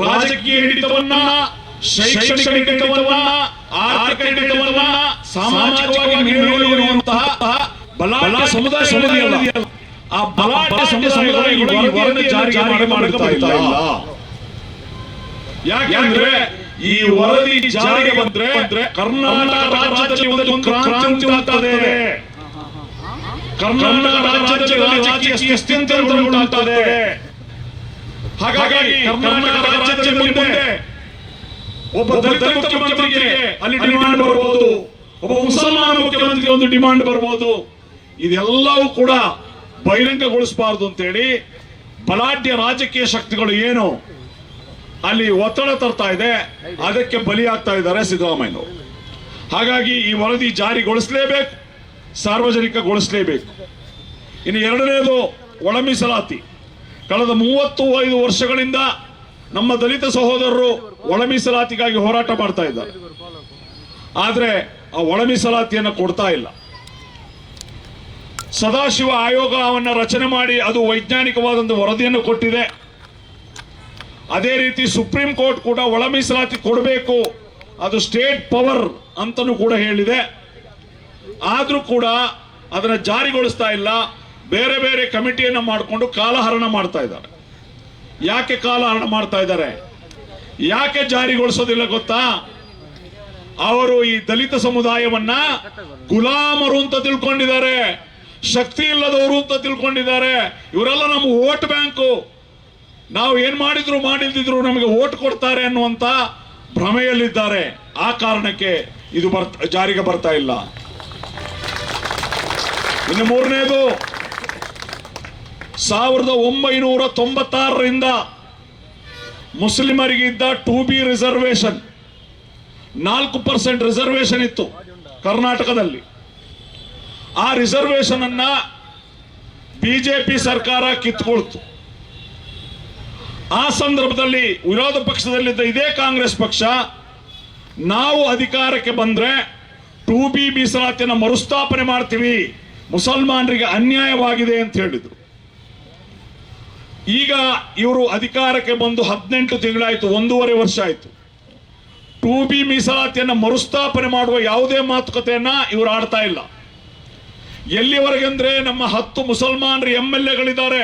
ರಾಜಕೀಯ ಹಿಡಿತವನ್ನ, ಶೈಕ್ಷಣಿಕ ಹಿಡಿತವನ್ನ, ಆರ್ಥಿಕ ಹಿಡಿತವನ್ನ, ಸಾಮಾಜಿಕವಾಗಿ ನಿರ್ವಹಿಸುವಂತಹ ಬಲಾಢ್ಯ ಸಮುದಾಯ ಸಮುದಾಯ ಆ ಬಲಾಢ್ಯ ಸಮುದಾಯಗಳು ಈ ವರದಿಯನ್ನು ಜಾರಿ ಮಾಡುತ್ತಾ ಇಲ್ಲ. ಯಾಕೆಂದ್ರೆ ಈ ವರದಿ ಜಾರಿಗೆ ಬಂದ್ರೆ ಕರ್ನಾಟಕ ರಾಜ್ಯದಲ್ಲಿ ಒಂದು ಕ್ರಾಂತಿ ಉಂಟಾಗ್ತದೆ. ಕರ್ನಾಟಕ ರಾಜ್ಯದಲ್ಲಿ ರಾಜಕೀಯ ಸ್ಥಿತಿ ಉಂಟಾಗ್ತದೆ. ಹಾಗಾಗಿ ಕರ್ನಾಟಕ ರಾಜ್ಯದಲ್ಲಿ ಮುಂದೆ ಒಬ್ಬ ದಲಿತ ಮುಖ್ಯಮಂತ್ರಿಗೆ ಅಲ್ಲಿ ಡಿಮಾಂಡ್ ಬರಬಹುದು ಒಬ್ಬ ಮುಸಲ್ಮಾನ ಮುಖ್ಯಮಂತ್ರಿಗೆ ಒಂದು ಡಿಮಾಂಡ್ ಬರಬಹುದು ಇದೆಲ್ಲವೂ ಕೂಡ ಬಹಿರಂಗಗೊಳಿಸಬಾರದು ಅಂತೇಳಿ ಬಲಾಢ್ಯ ರಾಜಕೀಯ ಶಕ್ತಿಗಳು ಏನು ಅಲ್ಲಿ ಒತ್ತಡ ತರ್ತಾ ಇದೆ ಅದಕ್ಕೆ ಬಲಿಯಾಗ್ತಾ ಇದ್ದಾರೆ ಸಿದ್ದರಾಮಯ್ಯನವರು. ಹಾಗಾಗಿ ಈ ವರದಿ ಜಾರಿಗೊಳಿಸಲೇಬೇಕು ಸಾರ್ವಜನಿಕಗೊಳಿಸಲೇಬೇಕು. ಇನ್ನು ಎರಡನೇದು ಒಳ ಮೀಸಲಾತಿ ಕಳೆದ ಮೂವತ್ತು ಐದು ವರ್ಷಗಳಿಂದ ನಮ್ಮ ದಲಿತ ಸಹೋದರರು ಒಳ ಮೀಸಲಾತಿಗಾಗಿ ಹೋರಾಟ ಮಾಡ್ತಾ ಇದ್ದಾರೆ. ಆದ್ರೆ ಆ ಒಳ ಮೀಸಲಾತಿಯನ್ನು ಕೊಡ್ತಾ ಇಲ್ಲ. ಸದಾಶಿವ ಆಯೋಗವನ್ನು ರಚನೆ ಮಾಡಿ ಅದು ವೈಜ್ಞಾನಿಕವಾದಂತಹ ವರದಿಯನ್ನು ಕೊಟ್ಟಿದೆ. ಅದೇ ರೀತಿ ಸುಪ್ರೀಂ ಕೋರ್ಟ್ ಕೂಡ ಒಳ ಮೀಸಲಾತಿ ಕೊಡಬೇಕು, ಅದು ಸ್ಟೇಟ್ ಪವರ್ ಅಂತಲೂ ಕೂಡ ಹೇಳಿದೆ. ಆದರೂ ಕೂಡ ಅದನ್ನು ಜಾರಿಗೊಳಿಸ್ತಾ ಇಲ್ಲ. ಬೇರೆ ಬೇರೆ ಕಮಿಟಿಯನ್ನು ಮಾಡಿಕೊಂಡು ಕಾಲಹರಣ ಮಾಡ್ತಾ ಇದ್ದಾರೆ. ಯಾಕೆ ಕಾಲಹರಣ ಮಾಡ್ತಾ ಇದ್ದಾರೆ? ಯಾಕೆ ಜಾರಿಗೊಳಿಸೋದಿಲ್ಲ ಗೊತ್ತಾ? ಅವರು ಈ ದಲಿತ ಸಮುದಾಯವನ್ನ ಗುಲಾಮರು ಅಂತ ತಿಳ್ಕೊಂಡಿದ್ದಾರೆ, ಶಕ್ತಿ ಇಲ್ಲದವರು ಅಂತ ತಿಳ್ಕೊಂಡಿದ್ದಾರೆ. ಇವರೆಲ್ಲ ನಮ್ಮ ವೋಟ್ ಬ್ಯಾಂಕು. ನಾವು ಏನ್ ಮಾಡಿದ್ರು ಮಾಡಿಲ್ದಿದ್ರು ನಮಗೆ ಓಟ್ ಕೊಡ್ತಾರೆ ಅನ್ನುವಂತ ಭ್ರಮೆಯಲ್ಲಿದ್ದಾರೆ. ಆ ಕಾರಣಕ್ಕೆ ಇದು ಬರ್ತ ಜಾರಿಗೆ ಬರ್ತಾ ಇಲ್ಲ. ಇನ್ನು ಮೂರನೇದು ಸಾವಿರದ ಒಂಬೈನೂರ ತೊಂಬತ್ತಾರರಿಂದ ಮುಸ್ಲಿಮರಿಗಿದ್ದ ಟು ಬಿ ರಿಸರ್ವೇಶನ್ ನಾಲ್ಕು ಪರ್ಸೆಂಟ್ ರಿಸರ್ವೇಶನ್ ಇತ್ತು ಕರ್ನಾಟಕದಲ್ಲಿ. ಆ ರಿಸರ್ವೇಶನ್ ಅನ್ನ ಬಿಜೆಪಿ ಸರ್ಕಾರ ಕಿತ್ಕೊಳ್ತು. ಆ ಸಂದರ್ಭದಲ್ಲಿ ವಿರೋಧ ಪಕ್ಷದಲ್ಲಿದ್ದ ಇದೇ ಕಾಂಗ್ರೆಸ್ ಪಕ್ಷ ನಾವು ಅಧಿಕಾರಕ್ಕೆ ಬಂದ್ರೆ ಟು ಬಿ ಮೀಸಲಾತಿಯನ್ನು ಮರುಸ್ಥಾಪನೆ ಮಾಡ್ತೀವಿ, ಮುಸಲ್ಮಾನರಿಗೆ ಅನ್ಯಾಯವಾಗಿದೆ ಅಂತ ಹೇಳಿದ್ರು. ಈಗ ಇವರು ಅಧಿಕಾರಕ್ಕೆ ಬಂದು ಹದಿನೆಂಟು ತಿಂಗಳಾಯಿತು, ಒಂದೂವರೆ ವರ್ಷ ಆಯಿತು. ಟು ಬಿ ಮೀಸಲಾತಿಯನ್ನು ಮರುಸ್ಥಾಪನೆ ಮಾಡುವ ಯಾವುದೇ ಮಾತುಕತೆಯನ್ನು ಇವರು ಆಡ್ತಾ ಇಲ್ಲ. ಎಲ್ಲಿವರೆಗೆಂದ್ರೆ ನಮ್ಮ ಹತ್ತು ಮುಸಲ್ಮಾನರು ಎಂ ಎಲ್ ಎಗಳಿದ್ದಾರೆ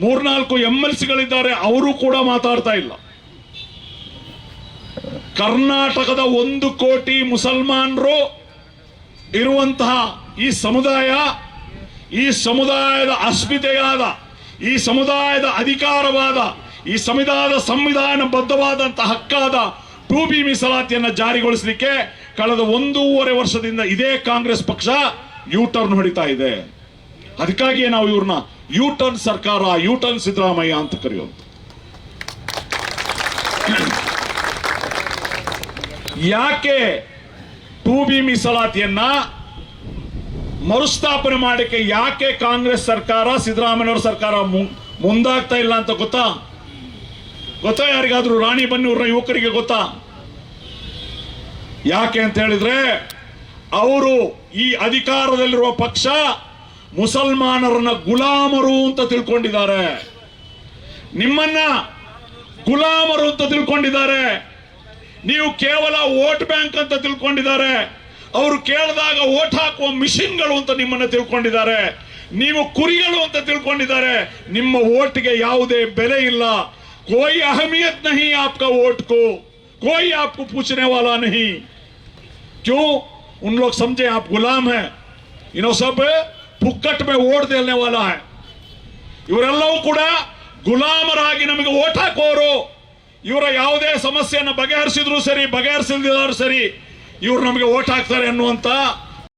ಮೂರ್ನಾಲ್ಕು ಎಂ ಎಲ್ ಸಿಗಳಿದ್ದಾರೆ ಅವರು ಕೂಡ ಮಾತಾಡ್ತಾ ಇಲ್ಲ. ಕರ್ನಾಟಕದ ಒಂದು ಕೋಟಿ ಮುಸಲ್ಮಾನರು ಇರುವಂತಹ ಈ ಸಮುದಾಯ, ಈ ಸಮುದಾಯದ ಅಸ್ಮಿತೆಯಾದ ಈ ಸಮುದಾಯದ ಅಧಿಕಾರವಾದ, ಈ ಸಮುದಾಯದ ಸಂವಿಧಾನಬದ್ಧವಾದಂತಹ ಹಕ್ಕಾದ ಟು ಬಿ ಮೀಸಲಾತಿಯನ್ನು ಜಾರಿಗೊಳಿಸಲಿಕ್ಕೆ ಕಳೆದ ಒಂದೂವರೆ ವರ್ಷದಿಂದ ಇದೇ ಕಾಂಗ್ರೆಸ್ ಪಕ್ಷ ಯು ಟರ್ನ್ ಹೊಡಿತಾ ಇದೆ. ಅದಕ್ಕಾಗಿಯೇ ನಾವು ಇವ್ರನ್ನ ಯು ಟರ್ನ್ ಸರ್ಕಾರ ಯು ಟರ್ನ್ ಸಿದ್ದರಾಮಯ್ಯ ಅಂತ ಕರೆಯೋದು. ಯಾಕೆ ಟು ಬಿ ಮೀಸಲಾತಿಯನ್ನ ಮರುಸ್ಥಾಪನೆ ಮಾಡಕ್ಕೆ ಯಾಕೆ ಕಾಂಗ್ರೆಸ್ ಸರ್ಕಾರ ಸಿದ್ದರಾಮಯ್ಯವ್ರ ಸರ್ಕಾರ ಮುಂದಾಗ್ತಾ ಇಲ್ಲ ಅಂತ ಗೊತ್ತಾ? ಗೊತ್ತಾ ಯಾರಿಗಾದ್ರೂ ರಾಣಿ ಬನ್ನೂರ ಯುವಕರಿಗೆ ಗೊತ್ತಾ? ಯಾಕೆ ಅಂತ ಹೇಳಿದ್ರೆ, ಅವರು ಈ ಅಧಿಕಾರದಲ್ಲಿರುವ ಪಕ್ಷ ಮುಸಲ್ಮಾನರನ್ನ ಗುಲಾಮರು ಅಂತ ತಿಳ್ಕೊಂಡಿದ್ದಾರೆ. ನಿಮ್ಮನ್ನ ಗುಲಾಮರು ಅಂತ ತಿಳ್ಕೊಂಡಿದ್ದಾರೆ. ನೀವು ಕೇವಲ ವೋಟ್ ಬ್ಯಾಂಕ್ ಅಂತ ತಿಳ್ಕೊಂಡಿದ್ದಾರೆ. ಅವರು ಕೇಳಿದಾಗ ವೋಟ್ ಹಾಕುವ ಮಿಷಿನ್ಗಳು ಅಂತ ನಿಮ್ಮನ್ನ ತಿಳ್ಕೊಂಡಿದ್ದಾರೆ ನೀವು ಕುರಿಗಳು ಅಂತ ತಿಳ್ಕೊಂಡಿದ್ದಾರೆ ನಿಮ್ಮ ವೋಟ್ಗೆ ಯಾವುದೇ ಬೆಲೆ ಇಲ್ಲ ಕೋಯಿ ಅಹಮಿಯತ್ ನಹಿ ಆಪ್ಕ ವೋಟ್ ಕೋ कोई आपको पूछने वाला नहीं क्यों उन लोग समझे आप गुलाम हैं इन्हों सब फुक्कट में वोट देने वाला है ಇವರೆಲ್ಲವೂ ಕೂಡ ಗುಲಾಮರಾಗಿ ನಮಗೆ ಓಟ್ ಹಾಕೋರು ಇವರ ಯಾವುದೇ ಸಮಸ್ಯೆಯನ್ನು ಬಗೆಹರಿಸಿದ್ರು ಸರಿ ಬಗೆಹರಿಸಿದ್ರು ಸರಿ ಇವ್ರು ನಮಗೆ ಓಟ್ ಹಾಕ್ತಾರೆ ಅನ್ನುವಂತ